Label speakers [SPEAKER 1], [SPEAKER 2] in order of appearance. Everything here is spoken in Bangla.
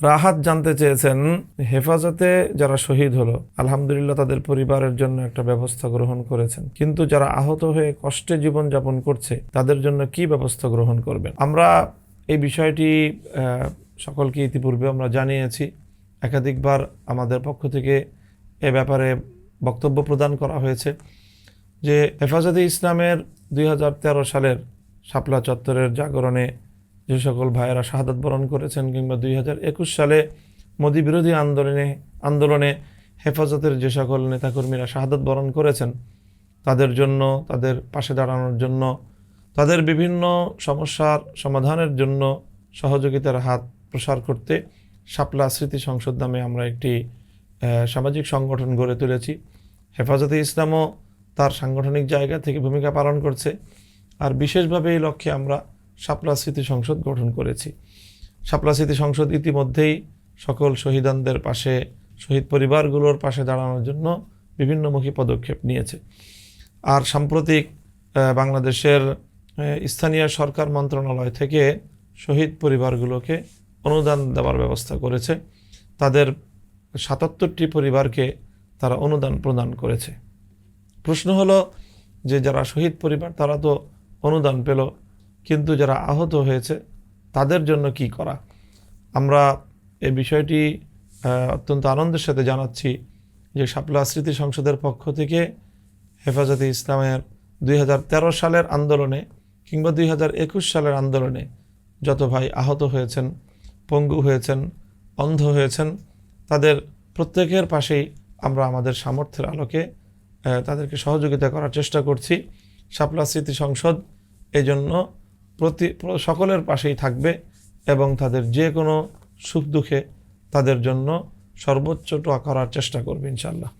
[SPEAKER 1] রাহাত জানতে চেয়েছেন, হেফাজতে যারা শহীদ হলো, আলহামদুলিল্লাহ তাদের পরিবারের জন্য একটা ব্যবস্থা গ্রহণ করেছেন। কিন্তু যারা আহত হয়ে কষ্টে জীবন যাপন করছে, তাদের জন্য কি ব্যবস্থা গ্রহণ করবেন? আমরা এই বিষয়টি সকলকে ইতিপূর্বে আমরা জানিয়েছি। একাধিকবার আমাদের পক্ষ থেকে এ ব্যাপারে বক্তব্য প্রদান করা হয়েছে যে, হেফাজতে ইসলামের দুই হাজার তেরো সালের শাপলা চত্বরের জাগরণে যে সকল ভাইয়েরা শাহাদত বরণ করেছেন কিংবা দুই হাজার একুশ সালে মোদী বিরোধী আন্দোলনে আন্দোলনে হেফাজতের যে সকল নেতাকর্মীরা শাহাদত বরণ করেছেন, তাদের জন্য, তাদের পাশে দাঁড়ানোর জন্য, তাদের বিভিন্ন সমস্যার সমাধানের জন্য সহযোগিতার হাত প্রসার করতে শাপলা স্মৃতি সংসদ নামে আমরা একটি সামাজিক সংগঠন গড়ে তুলেছি। হেফাজতে ইসলামও তার সাংগঠনিক জায়গা থেকে ভূমিকা পালন করছে। আর বিশেষভাবে এই লক্ষ্যে আমরা শাপলা স্মৃতি সংসদ গঠন করেছি। শাপলা স্মৃতি সংসদ ইতিমধ্যেই সকল শহীদানদের পাশে, শহীদ পরিবারগুলোর পাশে দাঁড়ানোর জন্য বিভিন্নমুখী পদক্ষেপ নিয়েছে। আর সাম্প্রতিক বাংলাদেশের স্থানীয় সরকার মন্ত্রণালয় থেকে শহীদ পরিবারগুলোকে অনুদান দেওয়ার ব্যবস্থা করেছে। তাদের সাতাত্তরটি পরিবারকে তারা অনুদান প্রদান করেছে। প্রশ্ন হলো যে যারা শহীদ পরিবার, তারা তো অনুদান পেল কিন্তু যারা আহত হয়েছে, তাদের জন্য কি করা? আমরা এই বিষয়টি অত্যন্ত আনন্দের সাথে জানাচ্ছি যে শাপলা স্মৃতি সংসদের পক্ষ থেকে হেফাজতে ইসলামের দুই হাজার তেরো সালের আন্দোলনে কিংবা দুই হাজার একুশ সালের আন্দোলনে যত ভাই আহত হয়েছেন, পঙ্গু হয়েছেন, অন্ধ হয়েছেন, তাদের প্রত্যেকের পাশেই আমরা আমাদের সামর্থ্যের আলোকে তাদেরকে সহযোগিতা করার চেষ্টা করছি। শাপলা স্মৃতি সংসদ এই জন্য প্রতি, সকলের পাশেই থাকবে এবং তাদের যে কোনো সুখ দুঃখে তাদের জন্য সর্বোচ্চটা করার চেষ্টা করবে ইনশাল্লাহ